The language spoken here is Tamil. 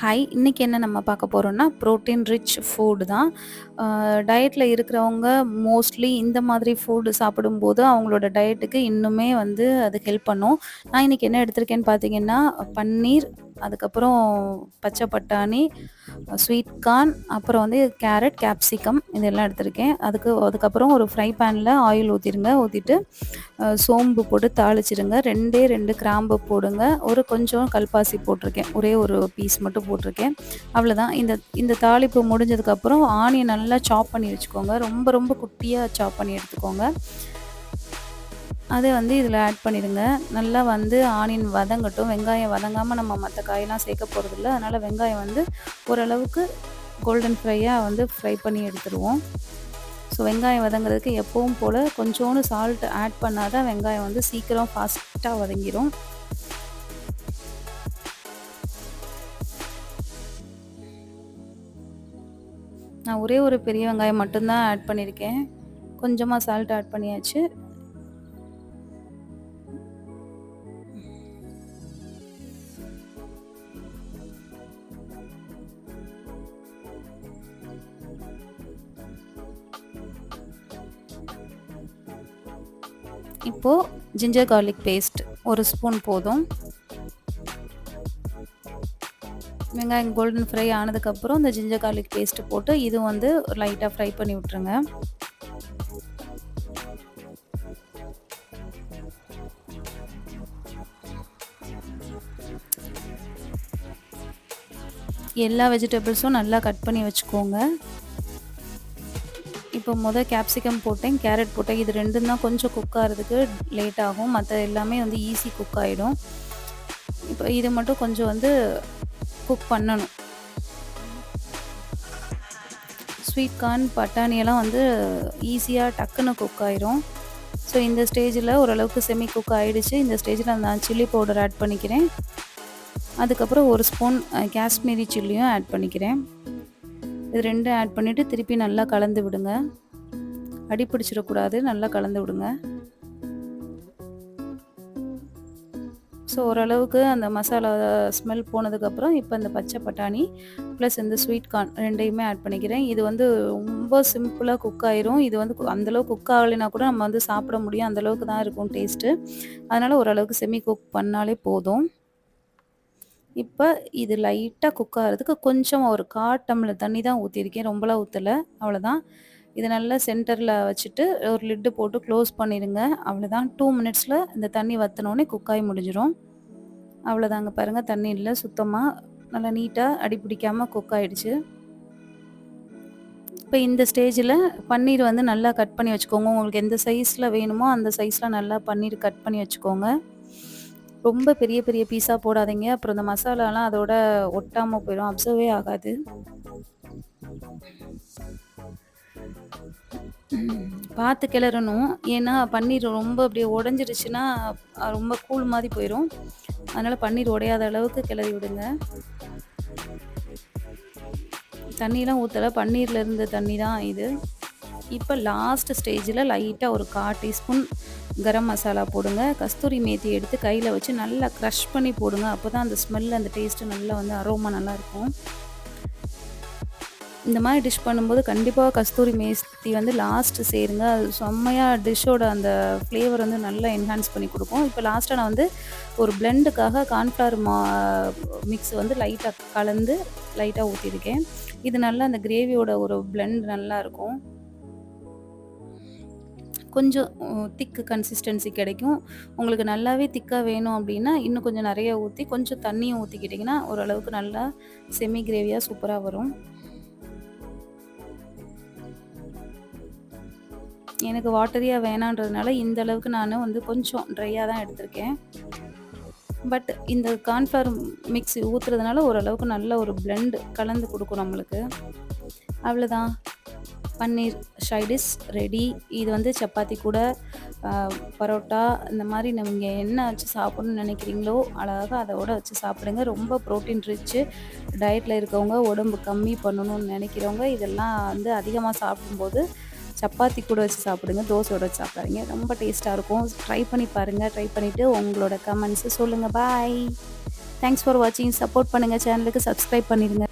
ஹாய் இன்றைக்கி என்ன நம்ம பார்க்க போகிறோம்னா ப்ரோட்டீன் ரிச் ஃபுட் தான். டயட்டில் இருக்கிறவங்க மோஸ்ட்லி இந்த மாதிரி ஃபுட்டு சாப்பிடும்போது, அவங்களோட டயட்டுக்கு இன்னுமே வந்து அது ஹெல்ப் பண்ணும். நான் இன்னைக்கு என்ன எடுத்திருக்கேன்னு பார்த்தீங்கன்னா, பன்னீர், அதுக்கப்புறம் பச்சை பட்டாணி, ஸ்வீட் கார்ன், அப்புறம் வந்து கேரட், கேப்சிகம் இதெல்லாம் எடுத்திருக்கேன். அதுக்கு அதுக்கப்புறம் ஒரு ஃப்ரை பேன்ல ஆயில் ஊற்றிடுங்க ஊற்றிட்டு சோம்பு போட்டு தாளிச்சிடுங்க ரெண்டே ரெண்டு கிராம்பு போடுங்க. ஒரு கொஞ்சம் கல்பாசி போட்டிருக்கேன். ஒரே ஒரு பீஸ் மட்டும் போட்டிருக்கேன். அவ்வளோதான். இந்த இந்த தாளிப்பு முடிஞ்சதுக்கப்புறம் ஆனியன் நல்லா சாப் பண்ணி வச்சுக்கோங்க. ரொம்ப ரொம்ப குட்டியாக சாப் பண்ணி எடுத்துக்கோங்க. அதை வந்து இதில் ஆட் பண்ணிடுங்க. நல்லா வந்து ஆனியன் வதங்கட்டும். வெங்காயம் வதங்காமல் நம்ம மற்ற காயெல்லாம் சேர்க்க போகிறதில்ல அதனால் வெங்காயம் வந்து ஓரளவுக்கு கோல்டன் ஃப்ரையாக வந்து ஃப்ரை பண்ணி எடுத்துருவோம். ஸோ வெங்காயம் வதங்குறதுக்கு எப்பவும் போல் கொஞ்சோண்டு சால்ட் ஆட் பண்ணால் தான் வெங்காயம் வந்து சீக்கிரம் ஃபாஸ்ட்டாக வதங்கிடும் நான் ஒரே ஒரு பெரிய வெங்காயம் மட்டும்தான் ஆட் பண்ணியிருக்கேன். கொஞ்சமாக சால்ட் ஆட் பண்ணியாச்சு. இப்போது ஜிஞ்சர் கார்லிக் பேஸ்ட் ஒரு ஸ்பூன் போதும். வெங்காயம் கோல்டன் ஃப்ரை ஆனதுக்கப்புறம் இந்த ஜிஞ்சர் கார்லிக் பேஸ்ட்டு போட்டு இது வந்து லைட்டாக ஃப்ரை பண்ணி விட்டுருங்க. எல்லா வெஜிடபிள்ஸும் நல்லா கட் பண்ணி வச்சுக்கோங்க. இப்போ போது கேப்சிகம் போட்டேன், கேரட் போட்டேன். இது ரெண்டும் தான் கொஞ்சம் குக் ஆகிறதுக்கு லேட் ஆகும். மற்ற எல்லாமே வந்து ஈஸி குக் ஆகிடும் இப்போ இது மட்டும் கொஞ்சம் வந்து குக் பண்ணணும். ஸ்வீட் கார்ன், பட்டாணி எல்லாம் வந்து ஈஸியாக டக்குன்னு குக் ஆயிரும். ஸோ இந்த ஸ்டேஜில் ஓரளவுக்கு செமி குக் ஆகிடுச்சு இந்த ஸ்டேஜில் நான் சில்லி பவுடர் ஆட் பண்ணிக்கிறேன். அதுக்கப்புறம் ஒரு ஸ்பூன் காஷ்மீரி சில்லியும் ஆட் பண்ணிக்கிறேன். இது ரெண்டும் ஆட் பண்ணிவிட்டு திருப்பி நல்லா கலந்து விடுங்க. அடி பிடிச்சிடக்கூடாது. நல்லா கலந்து விடுங்க. ஸோ ஓரளவுக்கு அந்த மசாலா ஸ்மெல் போனதுக்கப்புறம் இப்போ இந்த பச்சை பட்டாணி ப்ளஸ் இந்த ஸ்வீட் கார்ன் ரெண்டையுமே ஆட் பண்ணிக்கிறேன். இது வந்து ரொம்ப சிம்பிளாக குக் ஆயிரும். இது வந்து அந்த அளவுக்கு குக் ஆகலைனா கூட நம்ம வந்து சாப்பிட முடியும். அந்த அளவுக்கு தான் இருக்கும் டேஸ்ட்டு. அதனால் ஓரளவுக்கு செமி குக் பண்ணாலே போதும். இப்போ இது லைட்டாக குக் ஆகிறதுக்கு கொஞ்சம் ஒரு 1/4 டம்ளர் தண்ணி தான் ஊற்றிருக்கேன் ரொம்பலாம் ஊற்றலை அவ்வளோதான். இது நல்லா சென்டரில் வச்சுட்டு ஒரு லிட்டு போட்டு க்ளோஸ் பண்ணிடுங்க அவ்வளோதான். டூ மினிட்ஸில் இந்த தண்ணி வத்துனோனே குக்காய் முடிஞ்சிடும் அவ்வளோதாங்க பாருங்கள் தண்ணி இல்லை சுத்தமாக நல்லா நீட்டாக அடி பிடிக்காமல் குக் இப்போ இந்த ஸ்டேஜில் பன்னீர் வந்து நல்லா கட் பண்ணி வச்சுக்கோங்க. உங்களுக்கு எந்த சைஸில் வேணுமோ அந்த சைஸில் நல்லா பன்னீர் கட் பண்ணி வச்சுக்கோங்க. ரொம்ப பெரிய பெரிய பீஸாக போடாதீங்க. அப்புறம் இந்த மசாலாலாம் அதோட ஒட்டாமல் போயிடும் அப்சர்வே ஆகாது. பார்த்து கிளறணும். ஏன்னா பன்னீர் ரொம்ப அப்படியே உடஞ்சிருச்சுன்னா ரொம்ப கூழ் மாதிரி போயிடும் அதனால் பன்னீர் உடையாத அளவுக்கு கிளறி விடுங்க. தண்ணிலாம் ஊற்றலை பன்னீரில் இருந்த தண்ணி தான் இது. இப்போ லாஸ்ட் ஸ்டேஜில் லைட்டாக ஒரு 1/4 டீஸ்பூன் கரம் மசாலா போடுங்க. கஸ்தூரி மேத்தி எடுத்து கையில் வச்சு நல்லா க்ரஷ் பண்ணி போடுங்க. அப்பதான் அந்த ஸ்மெல் அந்த டேஸ்ட்டு நல்லா வந்து அரோமா நல்லாயிருக்கும். இந்த மாதிரி டிஷ் பண்ணும்போது கண்டிப்பாக கஸ்தூரி மேஸ்தி வந்து லாஸ்ட்டு சேருங்க. அது செம்மையாக டிஷ்ஷோட அந்த ஃப்ளேவர் வந்து நல்லா என்ஹான்ஸ் பண்ணி கொடுக்கும் இப்போ லாஸ்ட்டாக நான் வந்து ஒரு பிளெண்டுக்காக கார்ன்ஃப்ளவர் மா மிக்ஸ் வந்து லைட்டாக கலந்து லைட்டாக ஊற்றிருக்கேன் இது நல்லா அந்த கிரேவியோட ஒரு பிளெண்ட் நல்லாயிருக்கும். கொஞ்சம் திக்கு கன்சிஸ்டன்சி கிடைக்கும். உங்களுக்கு நல்லாவே திக்காக வேணும் அப்படின்னா, இன்னும் கொஞ்சம் நிறைய ஊற்றி கொஞ்சம் தண்ணியும் ஊற்றிக்கிட்டிங்கன்னா ஓரளவுக்கு நல்லா செமி கிரேவியாக சூப்பராக வரும். எனக்கு வாட்டரியா வேணான்றதுனால இந்த அளவுக்கு நான் வந்து கொஞ்சம் ட்ரையாக தான் எடுத்திருக்கேன். பட் இந்த கார்ன்ஃப்ளவர் மிக்ஸ் ஊற்றுறதுனால ஓரளவுக்கு நல்ல ஒரு பிளெண்டு கலந்து கொடுக்கும் நம்மளுக்கு. அவ்வளோதான். Paneer side dish ready. இது வந்து சப்பாத்தி கூட, பரோட்டா இந்த மாதிரி நீங்கள் என்ன வச்சு சாப்பிடணும்னு நினைக்கிறீங்களோ, அழகாக அதோட வச்சு சாப்பிடுங்க. ரொம்ப புரோட்டீன் ரிச்சு. டயட்டில் இருக்கவங்க, உடம்பு கம்மி பண்ணணும்னு நினைக்கிறவங்க, இதெல்லாம் வந்து அதிகமாக சாப்பிடும்போது சப்பாத்தி கூட வச்சு சாப்பிடுங்க. தோசையோட வச்சு சாப்பிடாதீங்க. ரொம்ப டேஸ்ட்டாக இருக்கும். ட்ரை பண்ணி பாருங்க. ட்ரை பண்ணிவிட்டு உங்களோட கமெண்ட்ஸை சொல்லுங்கள் பாய். தேங்க்ஸ் ஃபார் வாட்சிங் சப்போர்ட் பண்ணுங்கள் சேனலுக்கு சப்ஸ்கிரைப் பண்ணிடுங்க